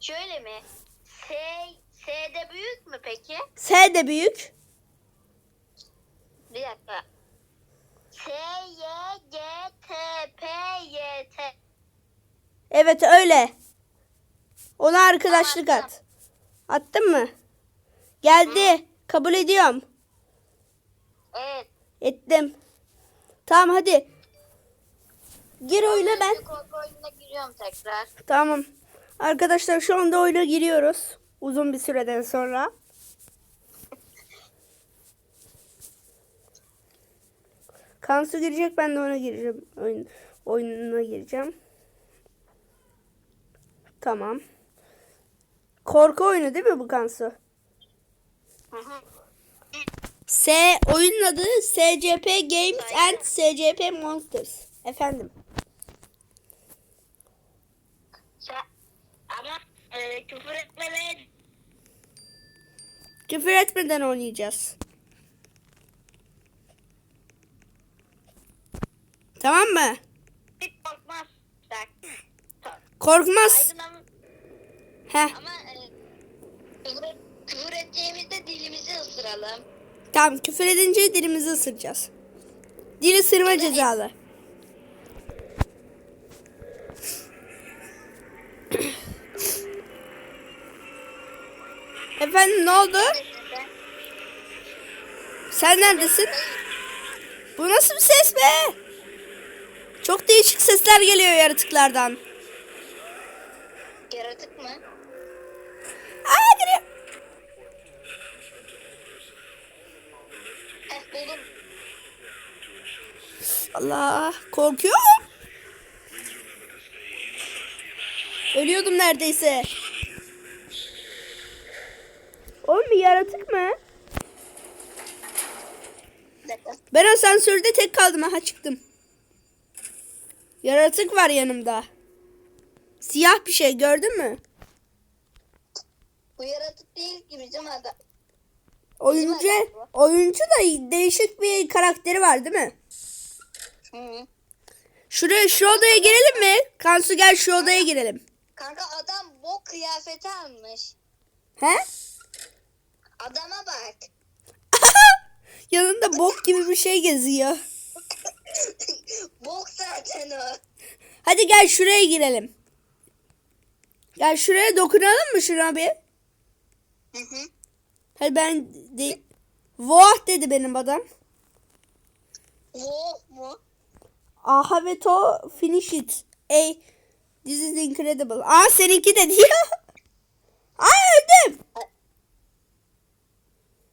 Şöyle mi? S, S'de büyük mü peki? S de büyük. Bir dakika. S, Y, G, T, P, Y, T. Evet öyle. Ona arkadaşlık Tamam, at. Attın mı? Geldi. Kabul ediyorum. Evet. Ettim. Tamam hadi. Gir oyuna ben. Korku oyununa giriyorum tekrar. Tamam. Arkadaşlar şu anda oyuna giriyoruz. Uzun bir süreden sonra. Kansu girecek ben de ona gireceğim. Oyun, oyununa gireceğim. Tamam. Korku oyunu değil mi bu Kansu? S oyunun adı SCP Games and SCP Monsters. Efendim. Ama e, küfür etmeme Küfür etmeden oynayacağız. Tamam mı? hiç korkmazsak. Korkmaz. Aydın ama, e, küfür, küfür edeceğimizde dilimizi ısıralım. tamam küfür edince dilimizi ısıracağız. Dil ısırma cezalı. Efendim ne oldu? Sen neredesin? Bu nasıl bir ses be? Çok değişik sesler geliyor yaratıklardan. Yaratık mı? Aa. Heh buldum. Allah korkuyorum. Ölüyordum neredeyse. Oğlum bir yaratık mı? Ben asansörde tek kaldım. Aha çıktım. Yaratık var yanımda. Siyah bir şey gördün mü? Bu yaratık değil ki bizim adam. Oyuncu, oyuncu da değişik bir karakteri var değil mi? Hı -hı. Şuraya şu odaya girelim mi? Kansu gel şu odaya girelim. Kanka adam bok kıyafeti almış. He? Adama bak. Yanında bok gibi bir şey geziyor. bok zaten o. Hadi gel şuraya girelim. Gel şuraya dokunalım mı şuna bir? Hı hı. Hadi ben de... Voah dedi benim adam. Bok mu? I have to finish it. Ey, this is incredible. Aa seninki de diyor. Aa öldüm.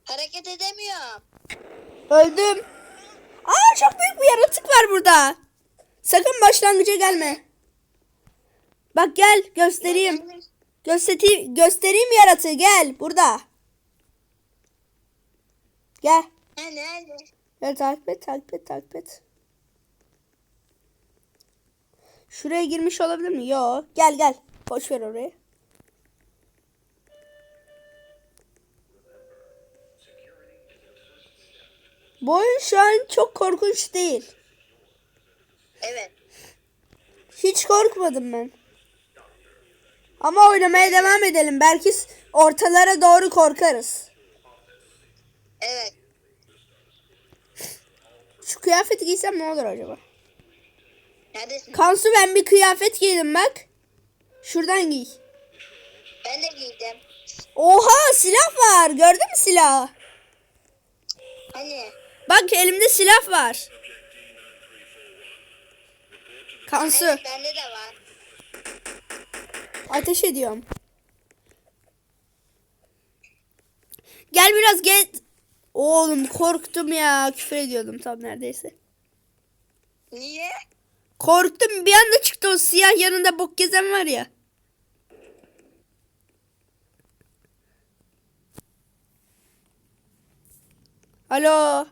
Hareket edemiyorum. Öldüm. Aa çok büyük bir yaratık var burada. Sakın başlangıca gelme. Bak gel göstereyim. Göstereyim, göstereyim yaratığı gel burada. Gel. Ne nerede? Gel takip et takip et takip et. Şuraya girmiş olabilir mi? Yo. Gel gel. Boş ver orayı. Bu oyun şu an çok korkunç değil. Evet. Hiç korkmadım ben. Ama oynamaya devam edelim. Belki ortalara doğru korkarız. Evet. Şu kıyafeti giysem ne olur acaba? Neredesin? Kansu ben bir kıyafet giydim bak. Şuradan giy. Ben de giydim. Oha silah var. Gördün mü silahı? Hani? Bak elimde silah var. Kansu Evet bende de var. ateş ediyorum. Gel biraz gel. Oğlum korktum ya. Küfür ediyordum tam neredeyse. Niye? Korktum bir anda çıktı o siyah yanında bok gezen var ya. Alo.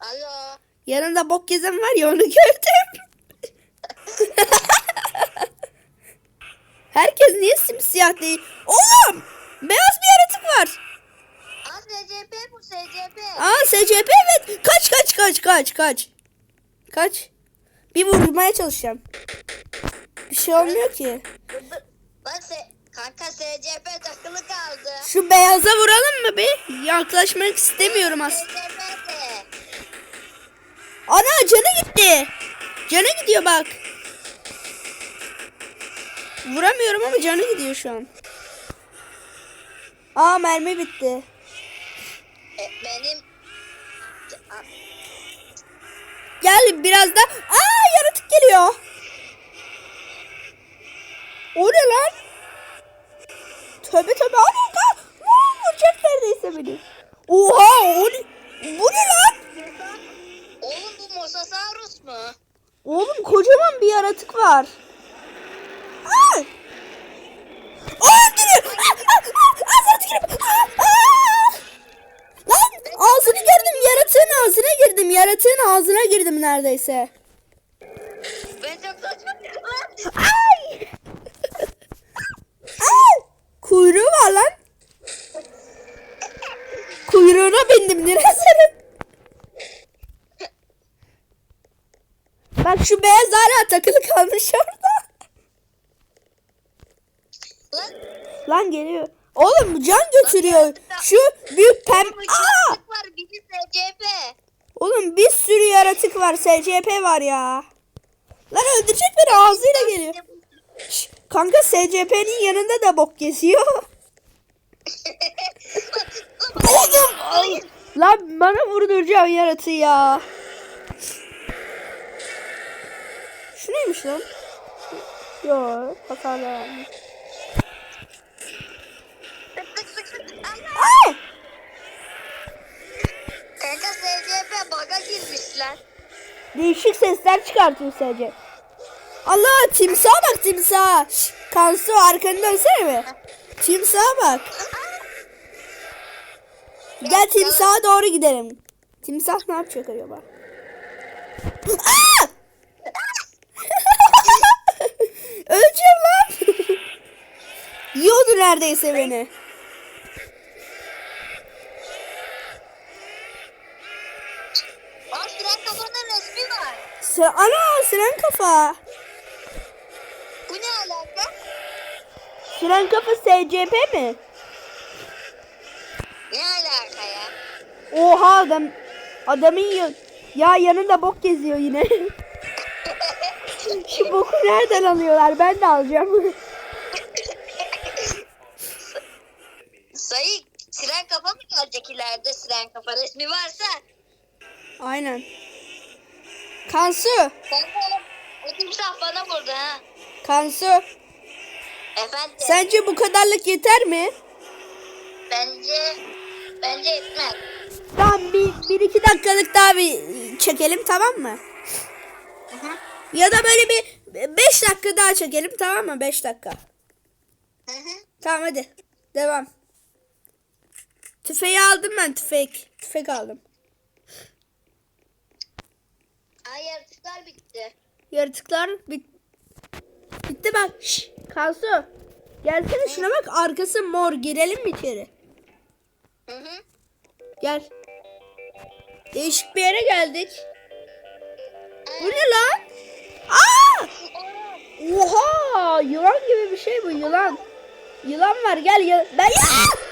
Alo. Yanında bok gezen var ya onu gördüm. Herkes niye simsiyah değil? Oğlum! Beyaz bir yaratık var. Aa SCP bu SCP. Aa SCP evet. Kaç kaç kaç kaç kaç. Kaç. Bir vurmaya çalışacağım. Bir şey olmuyor ki. Bak se Şu beyaza vuralım mı bir? Yaklaşmak istemiyorum aslında. Ana canı gitti. Canı gidiyor bak. Vuramıyorum ama canı gidiyor şu an. Aa mermi bitti. E, benim Gel biraz da. Aa yaratık geliyor. O ne lan? Tövbe tövbe. Ana. Aa, Vuracak neredeyse beni. Oha o ne? Bu ne lan? Mosasaurus mu? Oğlum kocaman bir yaratık var. Aa! Öldürüyor. Ağzına aa! Lan ağzını girdim yaratığın ağzına girdim. Yaratığın ağzına girdim neredeyse. Ben çok saçma. Ay! Ay! Kuyruğu var lan. Kuyruğuna bindim dinozorun. Bak şu beyaz hala takılı kalmış orada. Lan Lan geliyor. Oğlum can götürüyor. Şu büyük pem... Aa! var SCP. Oğlum bir sürü yaratık var. SCP var ya. Lan öldürecek beni ağzıyla geliyor. Şş, kanka SCP'nin yanında da bok geziyor. Oğlum. Lan bana vurduracağım yaratığı ya. Neymiş lan? Yo hasarlı vermiş. Kanka SCP bug'a girmişler. Değişik sesler çıkartıyor sadece. Allah timsaha bak timsaha. Şş, Kansu arkanı dönsene mi? Timsaha bak. Gel timsaha doğru gidelim. Timsah ne yapacak acaba? Aa! Neredeyse beni. Aa Siren kafanın resmi var. Sı- Ana siren kafa. Bu ne alaka? Siren kafa SCP mi? Ne alaka ya? Oha adam adamın ya, ya yanında bok geziyor yine. Şu boku nereden alıyorlar? Ben de alacağım. ileride siren kafa resmi varsa? Aynen. Kansu, Kanka o timsah bana vurdu ha. Kansu. Efendim Sence bu kadarlık yeter mi? bence bence yetmez. Tamam bir, bir iki dakikalık daha bir çekelim tamam mı? Hı. Ya da böyle bir beş dakika daha çekelim tamam mı? Beş dakika. Hı hı. Tamam hadi. Devam. Tüfeği aldım ben tüfek. Tüfek aldım. Ay yaratıklar bitti. Yaratıklar bit bitti bak. Şş, Kansu. Gelsene şuna bak arkası mor. Girelim mi içeri? Hı hı. Gel. Değişik bir yere geldik. Bu ne lan? Aa! Oha! Yılan gibi bir şey bu yılan. Yılan var gel ya. Ben ya!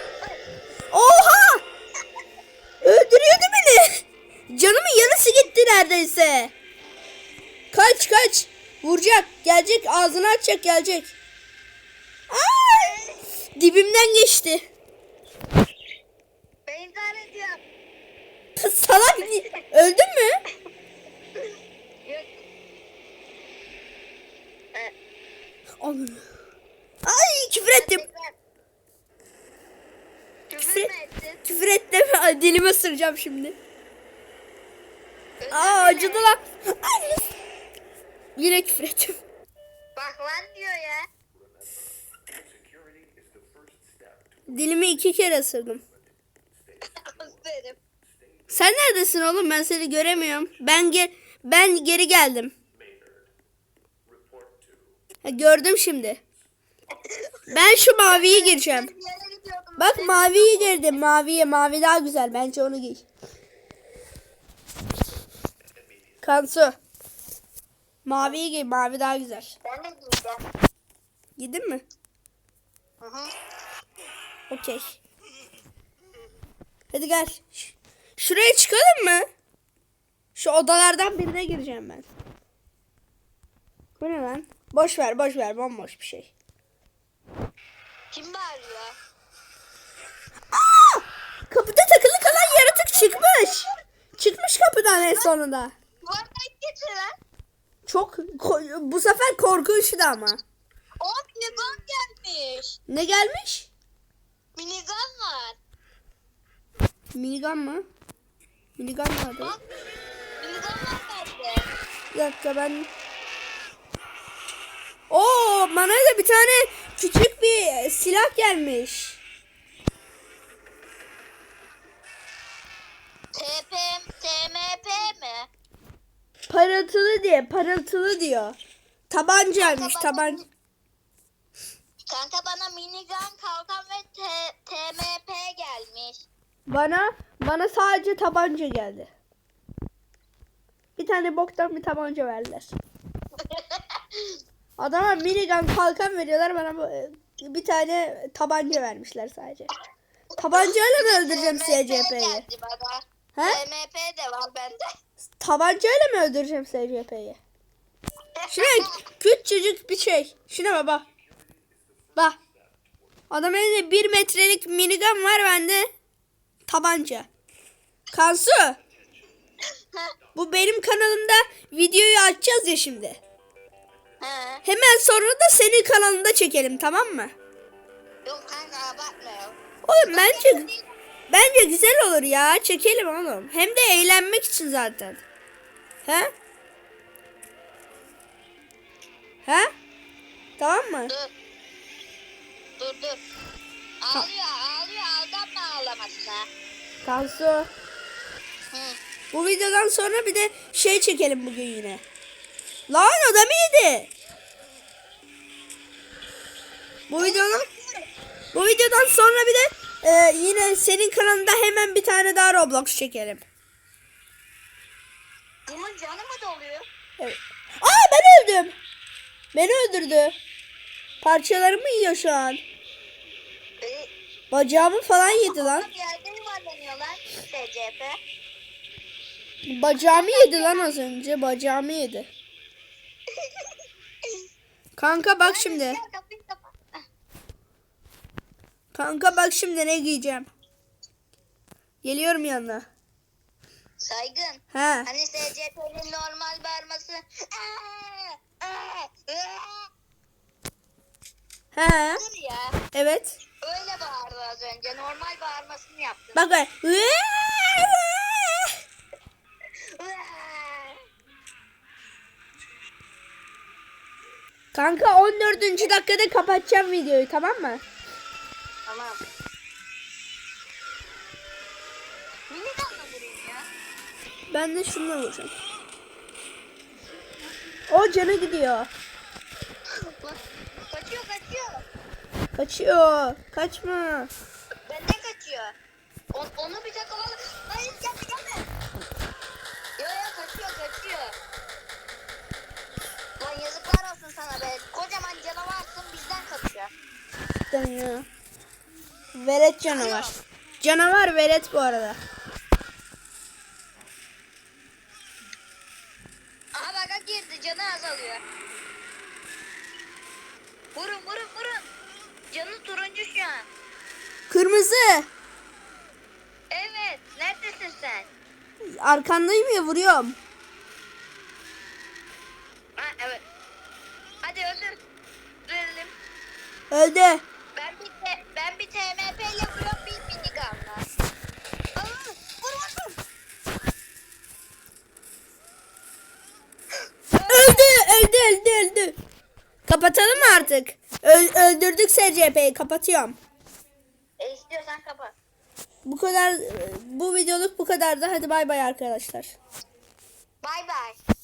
Oha! Öldürüyordu beni. Canımın yarısı gitti neredeyse. Kaç kaç. Vuracak. Gelecek ağzını açacak gelecek. Ay! Dibimden geçti. Ben intihar ediyorum. Salak öldün mü? Ay küfür ettim. Küfür mü ettin? Küfür ettim. Ay, Dilimi ısıracağım şimdi. Özür Aa dilerim. acıdı lan. Ay, Yine küfür ettim. Bak lan diyor ya. Dilimi iki kere ısırdım. Aferin. Sen neredesin oğlum? Ben seni göremiyorum. Ben ge ben geri geldim. Ha, gördüm şimdi. Ben şu maviyi gireceğim. Bak maviyi girdim. Maviye. Mavi daha güzel. Bence onu giy. Kansu. Maviyi giy. Mavi daha güzel. Ben de giyeceğim. Giydin mi? Hı hı. Okey. Hadi gel. Şuraya çıkalım mı? Şu odalardan birine gireceğim ben. Bu ne lan? Boş ver, boş ver. Bomboş bir şey. Kim bağırıyor? Aa! Kapıda takılı kalan yaratık çıkmış. Çıkmış kapıdan en sonunda. Duvardan. Çok bu sefer korkunçtu ama. O minigun gelmiş. Ne gelmiş? Minigun var. Minigun mı? Minigun adı? Bak. Minigun var bende. Bir dakika ben... Oo bana da bir tane küçük bir silah gelmiş. TP, TMP mi? Parıltılı diye parıltılı diyor. Tabancaymış taban. Kanka bana minigun, kalkan ve T, TMP gelmiş. Bana bana sadece tabanca geldi. Bir tane boktan bir tabanca verdiler. Adama minigun kalkan veriyorlar bana e, bir tane tabanca vermişler sadece. Tabancayla mı öldüreceğim SCP'yi? He? TMP de var bende. Tabancayla mı öldüreceğim SCP'yi? Şuna küçücük bir şey. Şuna bak bak. Bak. Adam elinde bir metrelik minigun var bende. Tabanca. Kansu. Bu benim kanalımda videoyu açacağız ya şimdi. He. Hemen sonra da senin kanalında çekelim tamam mı? Yok kanka abartma. Oğlum bence bence güzel olur ya. Çekelim oğlum. Hem de eğlenmek için zaten. He? He? Tamam mı? Dur. Dur dur. Ağlıyor ağlıyor aldanma ağlamasına. Kansu. Hı. Bu videodan sonra bir de şey çekelim bugün yine. Lan o da mı yedi? Bu videodan bu videodan sonra bir de e, yine senin kanalında hemen bir tane daha Roblox çekelim. Bunun canı mı doluyor? Evet. Aa ben öldüm. Beni öldürdü. Parçalarımı yiyor şu an. Ee, Bacağımı falan yedi lan. Bacağımı yedi lan az önce. Bacağımı yedi. Kanka bak şimdi. Ya kapıyı kapat. Ah, Kanka bak şimdi ne giyeceğim. Geliyorum yanına. Saygın. He. Hani SCP'nin normal bağırması. He. Dur ya. Evet. Öyle bağırdı az önce. Normal bağırmasını yaptı. Bak bak. Kanka 14. dakikada kapatacağım videoyu tamam mı? Tamam. Minigun mı vurayım ya? Ben de şununla vuracağım. O canı gidiyor. Bak, Kaçıyor kaçıyor. Kaçıyor. Kaçma. Benden kaçıyor. On, onu bir tek alalım. Hayır gelme gelme. Yo yo kaçıyor kaçıyor. Lan yazıklar olsun sana be. Kocaman canavarsın bizden kaçıyor. Cidden ya. Velet canavar. Canavar velet bu arada. Aha baka girdi canı azalıyor. Vurun vurun vurun. Canı turuncu şu an. Kırmızı. Evet. Neredesin sen? Arkandayım ya vuruyorum. Ha evet. Hadi öldür. Öldürelim. Öldü. Ben bir TMP ile vuruyorum bir minigunla. Aa, Vur vur vur. Öldü. Öldü öldü öldü. Kapatalım mı artık? Ö- öldürdük SCP'yi kapatıyorum. E istiyorsan kapat. Bu kadar bu videoluk bu kadar da hadi bay bay arkadaşlar. Bay bay.